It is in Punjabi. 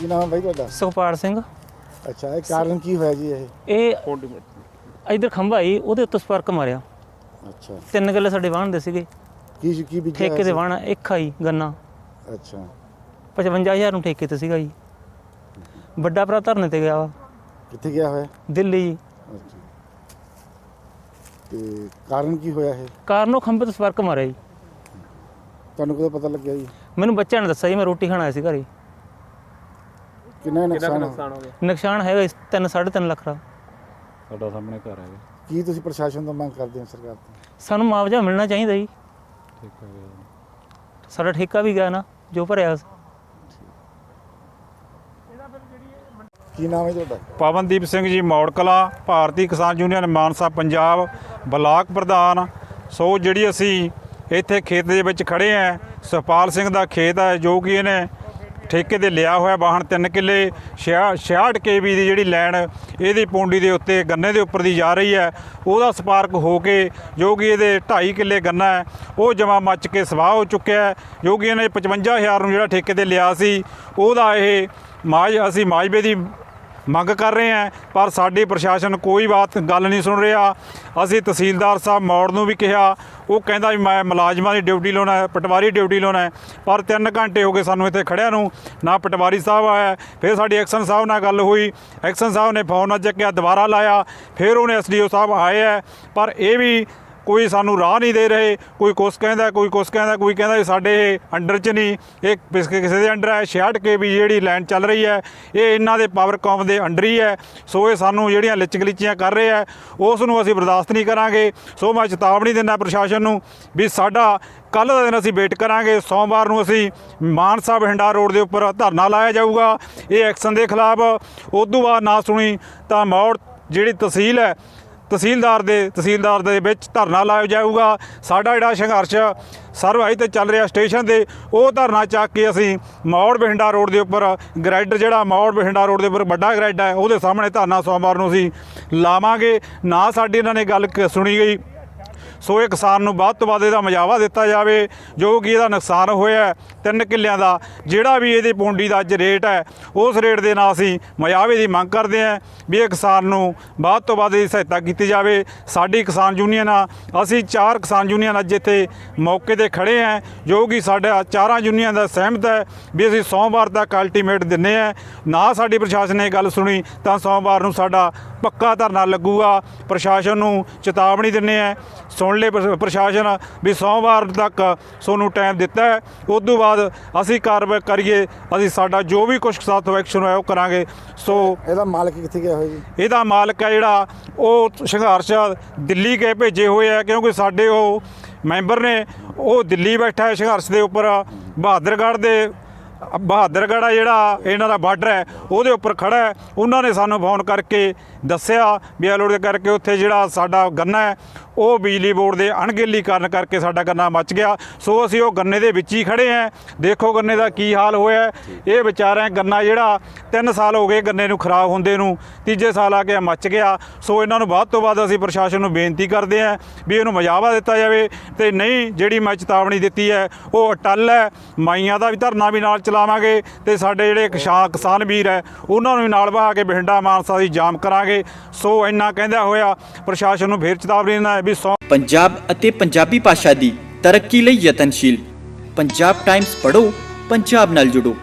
ਕੀ ਨਾਮ ਬਾਈ ਤੁਹਾਡਾ? ਸੁਖਪਾਲ ਸਿੰਘ। ਅੱਛਾ ਇਹ ਕਾਰਨ ਕੀ ਹੋਇਆ ਜੀ ਇਹ? ਇਹ ਇਧਰ ਖੰਭਾ ਹੀ ਉਹਦੇ ਉੱਤੇ ਸਪਰਕ ਮਾਰਿਆ। ਅੱਛਾ। ਤਿੰਨ ਕਿੱਲੇ ਸਾਡੇ ਵਾਹਣ ਦੇ ਸੀਗੇ। ਕੀ ਕੀ ਬੀਜਿਆ ਠੇਕੇ ਦੇ ਹੋਇਆ ਵਾਹਣ ਇੱਕ ਆਈ ਗੰਨਾ? ਅੱਛਾ। 55000 ਨੂੰ ਠੇਕੇ ਤੇ ਸੀਗਾ ਜੀ। ਵੱਡਾ ਭਰਾ ਧਰਨੇ ਤੇ ਗਿਆ ਵਾ। ਕਿੱਥੇ ਗਿਆ ਹੋਇਆ? ਦਿੱਲੀ ਤੇ ਕਾਰਨ ਕੀ ਹੋਇਆ ਇਹ? ਕਾਰਨ ਉਹ ਖੰਭੇ ਤੋਂ ਸਪਰਕ ਮਾਰਿਆ ਜੀ। ਤੁਹਾਨੂੰ ਕਦੋਂ ਪਤਾ ਲੱਗਿਆ ਜੀ? ਮੈਨੂੰ ਬੱਚਿਆਂ ਨੇ ਦੱਸਿਆ ਜੀ ਮੈਂ ਰੋਟੀ ਖਾਣ ਆਇਆ ਸੀ ਘਰੇ। ਕਿੰਨਾ ਨੁਕਸਾਨ ਹੋਇਆ? ਨੁਕਸਾਨ ਹੈਗਾ 3 3.5 ਲੱਖ ਦਾ। ਸਾਡਾ ਸਾਹਮਣੇ ਘਰ ਹੈਗਾ। ਕੀ ਤੁਸੀਂ ਪ੍ਰਸ਼ਾਸਨ ਤੋਂ ਮੰਗ ਕਰਦੇ ਹੋ ਸਰਕਾਰ ਤੋਂ? ਸਾਨੂੰ ਮੁਆਵਜ਼ਾ ਮਿਲਣਾ ਚਾਹੀਦਾ ਜੀ। ਠੀਕ ਹੈ ਸਾਡਾ ਠੇਕਾ ਵੀ ਗਿਆ ਨਾ ਜੋ ਭਰਿਆ ਸੀ। ਕੀ ਨਾਮ ਹੈ ਤੁਹਾਡਾ? ਪਵਨਦੀਪ ਸਿੰਘ ਜੀ ਮੌੜ ਕਲਾਂ ਭਾਰਤੀ ਕਿਸਾਨ ਯੂਨੀਅਨ ਮਾਨਸਾ ਪੰਜਾਬ ਬਲਾਕ ਪ੍ਰਧਾਨ। ਸੋ ਜਿਹੜੀ ਅਸੀਂ ਇੱਥੇ ਖੇਤ ਦੇ ਵਿੱਚ ਖੜੇ ਆਂ ਸੁਖਪਾਲ ਸਿੰਘ ਦਾ ਖੇਤ ਹੈ ਜੋ ਕਿ ਇਹਨੇ ਠੇਕੇ ਤੇ ਲਿਆ ਹੋਇਆ ਵਾਹਣ 3 ਕਿੱਲੇ 66 ਕੇਵੀ ਦੀ ਜਿਹੜੀ ਲੈਣ ਇਹਦੀ ਪੌਂਡੀ ਦੇ ਉੱਤੇ ਗੰਨੇ ਦੇ ਉੱਪਰ ਦੀ ਜਾ ਰਹੀ ਹੈ। ਉਹਦਾ ਸਪਾਰਕ ਹੋ ਕੇ ਜੋ ਕਿ ਇਹਦੇ 2.5 ਕਿੱਲੇ ਗੰਨਾ ਹੈ, ਉਹ ਜਮਾ ਮੱਚ ਕੇ ਸਵਾਹ ਹੋ ਚੁੱਕਿਆ ਹੈ। ਜੋ ਕਿ ਇਹਨੇ 55000 ਨੂੰ ਜਿਹੜਾ ਠੇਕੇ ਤੇ ਲਿਆ ਸੀ, ਉਹਦਾ ਇਹ ਮਾਜ ਅਸੀਂ ਮਾਜਬੇ ਦੀ ਮੰਗ ਕਰ ਰਹੇ ਹਾਂ, ਪਰ ਸਾਡੀ ਪ੍ਰਸ਼ਾਸਨ ਕੋਈ ਬਾਤ, ਗੱਲ ਨਹੀਂ ਸੁਣ ਰਿਹਾ। ਅਸੀਂ ਤਹਿਸੀਲਦਾਰ ਸਾਹਿਬ ਮੌੜ ਨੂੰ ਵੀ ਕਿਹਾ, ਉਹ ਕਹਿੰਦਾ ਵੀ ਮੈਂ ਮੁਲਾਜ਼ਮਾਂ ਦੀ ਡਿਊਟੀ ਲਾਉਣਾ ਹੈ, ਪਟਵਾਰੀ ਡਿਊਟੀ ਲਾਉਣਾ ਹੈ, ਪਰ 3 ਘੰਟੇ ਹੋ ਗਏ ਸਾਨੂੰ ਇੱਥੇ ਖੜਿਆਂ ਨੂੰ, ਨਾ ਪਟਵਾਰੀ ਸਾਹਿਬ ਆਇਆ, ਫਿਰ ਸਾਡੀ ਐਕਸ਼ਨ ਸਾਹਿਬ ਨਾਲ ਗੱਲ ਹੋਈ। ਐਕਸ਼ਨ ਸਾਹਿਬ ਨੇ ਫੋਨ ਨਾ ਚੱਕਿਆ, ਦੁਬਾਰਾ ਲਾਇਆ, ਫਿਰ ਉਹਨੇ ਐਸਡੀਓ ਸਾਹਿਬ ਆਏ ਹੈ, ਪਰ ਇਹ ਵੀ ਕੋਈ ਸਾਨੂੰ ਰਾਹ ਨਹੀਂ ਦੇ ਰਹੇ, ਕੋਈ ਕੁਛ ਕਹਿੰਦਾ, ਕੋਈ ਕੁਛ ਕਹਿੰਦਾ, ਕੋਈ ਕਹਿੰਦਾ ਵੀ ਸਾਡੇ ਇਹ ਅੰਡਰ 'ਚ ਨਹੀਂ, ਇਹ ਕਿਸ- ਕਿਸੇ ਦੇ ਅੰਡਰ ਹੈ 66 ਕੇ ਵੀ ਜਿਹੜੀ ਲਾਈਨ ਚੱਲ ਰਹੀ ਹੈ, ਇਹ ਇਹਨਾਂ ਦੇ ਪਾਵਰਕਾਮ ਦੇ ਅੰਡਰ ਹੀ ਹੈ। ਸੋ ਇਹ ਸਾਨੂੰ ਜਿਹੜੀਆਂ ਲਿਚ ਗਲੀਚੀਆਂ ਕਰ ਰਹੇ ਹੈ ਉਸ ਨੂੰ ਅਸੀਂ ਬਰਦਾਸ਼ਤ ਨਹੀਂ ਕਰਾਂਗੇ। ਸੋ ਮੈਂ ਚੇਤਾਵਨੀ ਦਿੰਦਾ ਪ੍ਰਸ਼ਾਸਨ ਨੂੰ ਵੀ ਸਾਡਾ ਕੱਲ ਦਾ ਦਿਨ ਅਸੀਂ ਵੇਟ ਕਰਾਂਗੇ। ਸੋਮਵਾਰ ਨੂੰ ਅਸੀਂ ਮਾਨਸਾ ਬਠਿੰਡਾ ਰੋਡ ਦੇ ਉੱਪਰ ਧਰਨਾ ਲਾਇਆ ਜਾਊਗਾ। ਇਹ ਐਕਸ਼ਨ ਦੇ ਖਿਲਾਫ, ਉਦੋਂ ਬਾਅਦ ਨਾ ਸੁਣੀ ਤਾਂ ਮੌੜ ਜਿਹੜੀ ਤਹਿਸੀਲ ਹੈ ਤਹਿਸੀਲਦਾਰ ਦੇ ਤਹਿਸੀਲਦਾਰ ਦੇ ਵਿੱਚ ਧਰਨਾ ਲਾਇਆ ਜਾਊਗਾ। ਸਾਡਾ ਜਿਹੜਾ ਸੰਘਰਸ਼ ਸਰਵਾਈ ਤੇ ਚੱਲ ਰਿਹਾ ਸਟੇਸ਼ਨ ਤੇ, ਉਹ ਧਰਨਾ ਚੱਕ ਕੇ ਅਸੀਂ ਮੌੜ ਬਠਿੰਡਾ ਰੋਡ ਦੇ ਉੱਪਰ ਗ੍ਰਾਈਡਰ ਜਿਹੜਾ ਮੌੜ ਬਠਿੰਡਾ ਰੋਡ ਦੇ ਉੱਪਰ ਵੱਡਾ ਗ੍ਰਾਈਡ ਹੈ, ਉਹਦੇ ਸਾਹਮਣੇ ਧਰਨਾ ਸੋਮਵਾਰ ਨੂੰ ਅਸੀਂ ਲਾਵਾਂਗੇ। ਨਾ ਸਾਡੀ ਇਹਨਾਂ ਨੇ ਗੱਲ ਕ- ਸੁਣੀ ਗਈ। ਸੋ ਇਹ ਕਿਸਾਨ ਨੂੰ ਵੱਧ ਤੋਂ ਵੱਧ ਇਹਦਾ ਮਜਾਵਾ ਦਿੱਤਾ ਜਾਵੇ, ਜੋ ਕਿ ਇਹਦਾ ਨੁਕਸਾਨ ਹੋਇਆ ਤਿੰਨ ਕਿੱਲਿਆਂ ਦਾ, ਜਿਹੜਾ ਵੀ ਇਹਦੀ ਪੌਂਡੀ ਦਾ ਅੱਜ ਰੇਟ ਹੈ, ਉਸ ਰੇਟ ਦੇ ਨਾਲ ਅਸੀਂ ਮਜਾਵੇ ਦੀ ਮੰਗ ਕਰਦੇ ਹਾਂ ਵੀ ਇਹ ਕਿਸਾਨ ਨੂੰ ਵੱਧ ਤੋਂ ਵੱਧ ਇਹਦੀ ਸਹਾਇਤਾ ਕੀਤੀ ਜਾਵੇ। ਸਾਡੀ ਕਿਸਾਨ ਯੂਨੀਅਨ ਆ, ਅਸੀਂ ਚਾਰ ਕਿਸਾਨ ਯੂਨੀਅਨ ਅੱਜ ਇੱਥੇ ਮੌਕੇ ਤੇ ਖੜੇ ਹਾਂ, ਜੋ ਕਿ ਸਾਡਾ ਚਾਰਾਂ ਯੂਨੀਅਨ ਦਾ ਸਹਿਮਤ ਹੈ ਵੀ ਅਸੀਂ ਸੋਮਵਾਰ ਤੱਕ ਅਲਟੀਮੇਟ ਦਿੰਨੇ ਆ ਨਾ ਸਾਡੀ ਪ੍ਰਸ਼ਾਸਨ ਨੇ ਗੱਲ ਸੁਣੀ, ਤਾਂ ਸੋਮਵਾਰ ਨੂੰ ਸਾਡਾ ਪੱਕਾ ਧਰਨਾ ਲੱਗੂਗਾ। ਪ੍ਰਸ਼ਾਸਨ ਨੂੰ ਚੇਤਾਵਨੀ ਦਿੰਨੇ ਆ ਸੁਣ ਲੈ ਪ੍ਰਸ਼- ਪ੍ਰਸ਼ਾਸਨ ਵੀ ਸੋਮਵਾਰ ਤੱਕ ਤੁਹਾਨੂੰ ਟਾਈਮ ਦਿੱਤਾ ਹੈ। ਉਸ ਤੋਂ ਬਾਅਦ ਅਸੀਂ ਕਾਰਵਾਈ ਕਰੀਏ ਅਸੀਂ ਸਾਡਾ ਜੋ ਵੀ ਕੁਛ ਸਾਥੋਂ ਐਕਸ਼ਨ ਹੋਇਆ ਉਹ ਕਰਾਂਗੇ। ਸੋ ਇਹਦਾ ਮਾਲਕ ਕਿੱਥੇ ਗਿਆ ਹੋਇਆ ਜੀ? ਇਹਦਾ ਮਾਲਕ ਹੈ ਜਿਹੜਾ ਉਹ ਸੰਘਰਸ਼ ਦਿੱਲੀ ਕੇ ਭੇਜੇ ਹੋਏ ਆ ਕਿਉਂਕਿ ਸਾਡੇ ਉਹ ਮੈਂਬਰ ਨੇ ਉਹ ਦਿੱਲੀ ਬੈਠਾ ਹੈ ਸੰਘਰਸ਼ ਦੇ ਉੱਪਰ ਬਹਾਦਰਗੜ੍ਹ ਦੇ ਬਹਾਦਰਗੜ੍ਹ ਆ ਜਿਹੜਾ, ਇਹਨਾਂ ਦਾ ਬਾਰਡਰ ਹੈ, ਉਹਦੇ ਉੱਪਰ ਖੜਾ ਹੈ। ਉਹਨਾਂ ਨੇ ਸਾਨੂੰ ਫੋਨ ਕਰਕੇ ਦੱਸਿਆ ਵੀ ਅਲੋੜ ਦੇ ਕਰਕੇ ਉੱਥੇ ਜਿਹੜਾ ਸਾਡਾ ਗੰਨਾ ਹੈ, ਉਹ ਬਿਜਲੀ ਬੋਰਡ ਦੇ ਅਣਗਹਿਲੀ ਕਾਰਨ ਕਰਕੇ ਸਾਡਾ ਗੰਨਾ ਮੱਚ ਗਿਆ। ਸੋ ਅਸੀਂ ਉਹ ਗੰਨੇ ਦੇ ਵਿੱਚ ਹੀ ਖੜੇ ਆਂ ਦੇਖੋ ਗੰਨੇ ਦਾ ਕੀ ਹਾਲ ਹੋਇਆ। ਹੈ। ਇਹ ਵਿਚਾਰਿਆਂ ਗੰਨਾ ਜਿਹੜਾ 3 ਸਾਲ ਹੋ ਗਏ ਗੰਨੇ ਨੂੰ ਖਰਾਬ ਹੁੰਦੇ ਨੂੰ, ਤੀਜੇ ਸਾਲ ਆ ਕੇ ਮੱਚ ਗਿਆ। ਸੋ ਇਹਨਾਂ ਨੂੰ ਵੱਧ ਤੋਂ ਵੱਧ ਅਸੀਂ ਪ੍ਰਸ਼ਾਸਨ ਨੂੰ ਬੇਨਤੀ ਕਰਦੇ ਆਂ ਵੀ ਇਹਨੂੰ ਮਜਾਵਾ ਦਿੱਤਾ ਜਾਵੇ ਤੇ ਨਹੀਂ, ਜਿਹੜੀ ਮੈਂ ਚੇਤਾਵਨੀ ਦਿੱਤੀ ਹੈ, ਉਹ ਅਟੱਲ ਹੈ। ਮਾਈਆਂ ਦਾ ਵੀ ਧਰਨਾ ਵੀ ਨਾਲ ਚਲਾਵਾਂਗੇ ਤੇ ਸਾਡੇ ਜਿਹੜੇ ਕਿਸਾਨ ਕਿਸਾਨ ਵੀਰ ਹੈ, ਉਹਨਾਂ ਨੂੰ ਵੀ ਨਾਲ ਵਹਾ ਕੇ ਬਠਿੰਡਾ ਮਾਨਸਾ ਦੀ ਜਾਮ ਕਰਾਂਗੇ। ਸੋ ਇੰਨਾ ਕਹਿੰਦਾ ਹੋਇਆ ਪ੍ਰਸ਼ਾਸਨ ਨੂੰ ਫੇਰ ਚੇਤਾਵਨੀ ਦਿੰਦਾ ਹੈ ਵੀ ਸੌ ਪੰਜਾਬ ਅਤੇ ਪੰਜਾਬੀ ਭਾਸ਼ਾ ਦੀ ਤਰੱਕੀ ਲਈ ਯਤਨਸ਼ੀਲ। ਪੰਜਾਬ ਟਾਈਮਸ ਪੜ੍ਹੋ, ਪੰਜਾਬ ਨਾਲ ਜੁੜੋ।